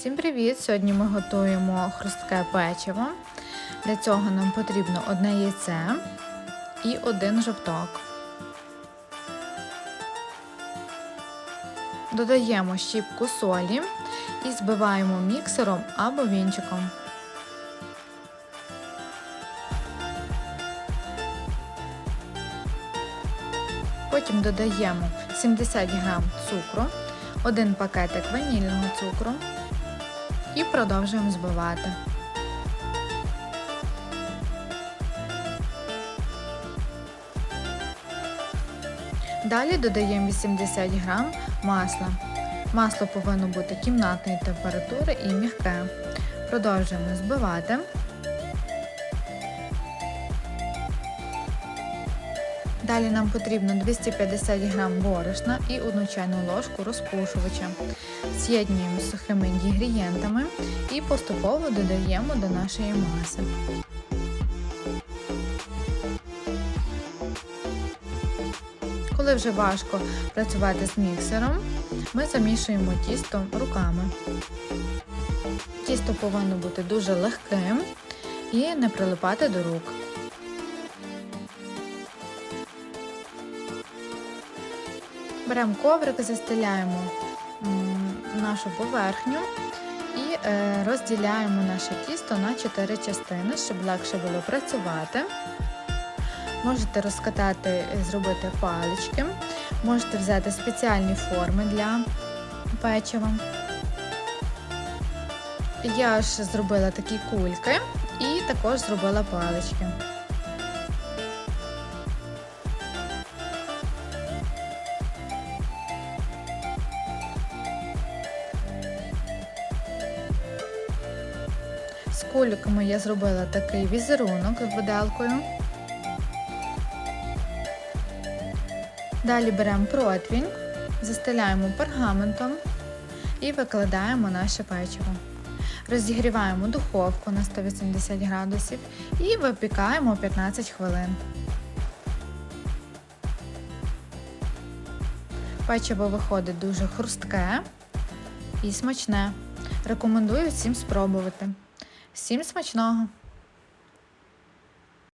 Всім привіт! Сьогодні ми готуємо хрустке печиво. Для цього нам потрібно одне яйце і один жовток. Додаємо щіпку солі і збиваємо міксером або вінчиком. Потім додаємо 70 г цукру, один пакетик ванільного цукру і продовжуємо збивати. Далі додаємо 80 г масла. Масло повинно бути кімнатної температури і м'яке. Продовжуємо збивати. Далі нам потрібно 250 г борошна і 1 чайну ложку розпушувача. З'єднуємо з сухими інгредієнтами і поступово додаємо до нашої маси. Коли вже важко працювати з міксером, ми замішуємо тісто руками. Тісто повинно бути дуже легким і не прилипати до рук. Беремо коврик, застеляємо нашу поверхню і е, розділяємо наше тісто на 4 частини, щоб легше було працювати. Можете розкатати, зробити палички, можете взяти спеціальні форми для печива. Я ж зробила такі кульки і також зробила палички. З куликами я зробила такий візерунок виделкою. Далі беремо противінь, застеляємо пергаментом і викладаємо наше печиво. Розігріваємо духовку на 180 градусів і випікаємо 15 хвилин. Печиво виходить дуже хрустке і смачне. Рекомендую всім спробувати. Всім смачного!